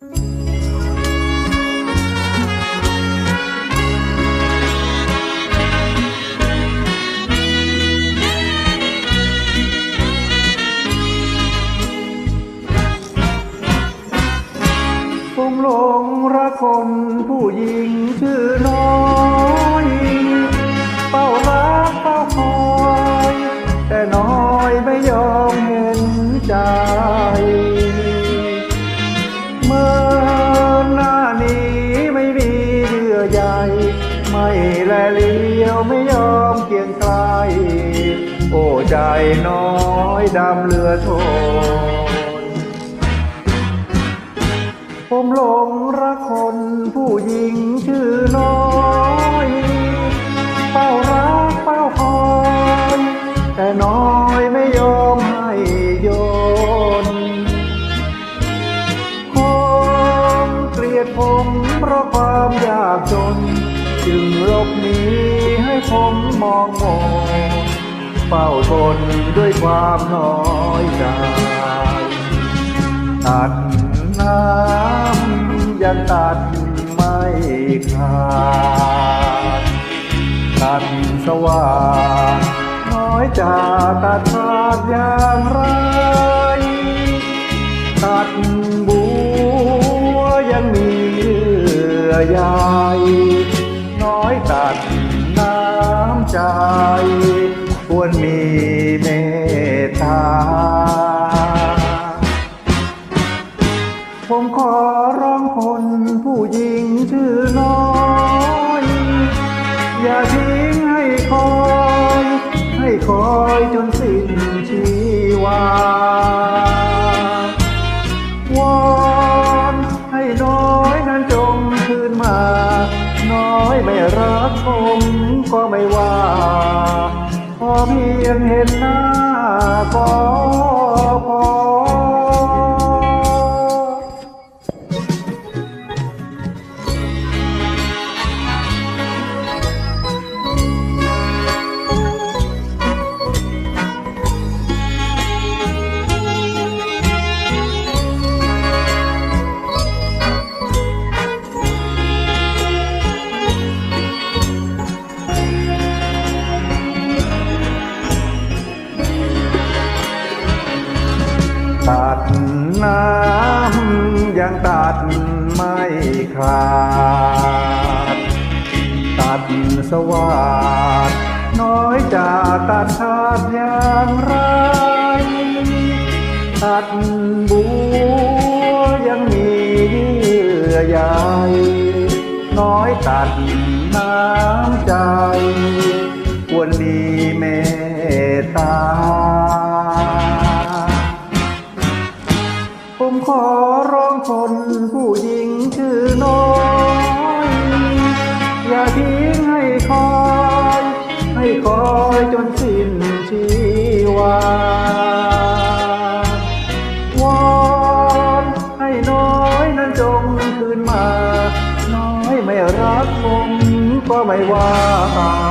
ผมหลงรักคนผู้หญิงชื่อน้อยเฝ้ารักเฝ้าค ใจน้อยดำเรือโทนผมหลงรักคนผู้หญิงชื่อน้อยเฝ้ารักเฝ้าคอยแต่น้อยไม่ยอมให้โยนคงเกลียดผมเพราะความยากจน จึงลบหนีให้ผมมองมอง เฝ้าทนด้วยความน้อยใจตัดน้ำยังตัดไม่ขาดตัดสว่างน้อยจะตัดขาดอย่างไร ตัดบัวยังมีเยื่อใยน้อยตัดน้ำใจ ควรมีเมตตา ผมขอร้องคนผู้หญิงชื่อน้อย อย่าทิ้งให้คอย ให้คอยจนสิ้นชีวาวอนให้น้อยนั้นจงคืนมา น้อยไม่รักผมก็ไม่ว่า เพียงเห็นหน้าก็ น้ำยังตัดไม่ขาด ตัดสวัสดน้อยจะตัดขาดอย่างไร ตัดบู ร้องคนผู้หญิงชื่อน้อย อย่าทิ้งให้คอย ให้คอยจนสิ้นชีวาวอนให้น้อยนั้นจงคืนมา น้อยไม่รักผมก็ไม่ว่า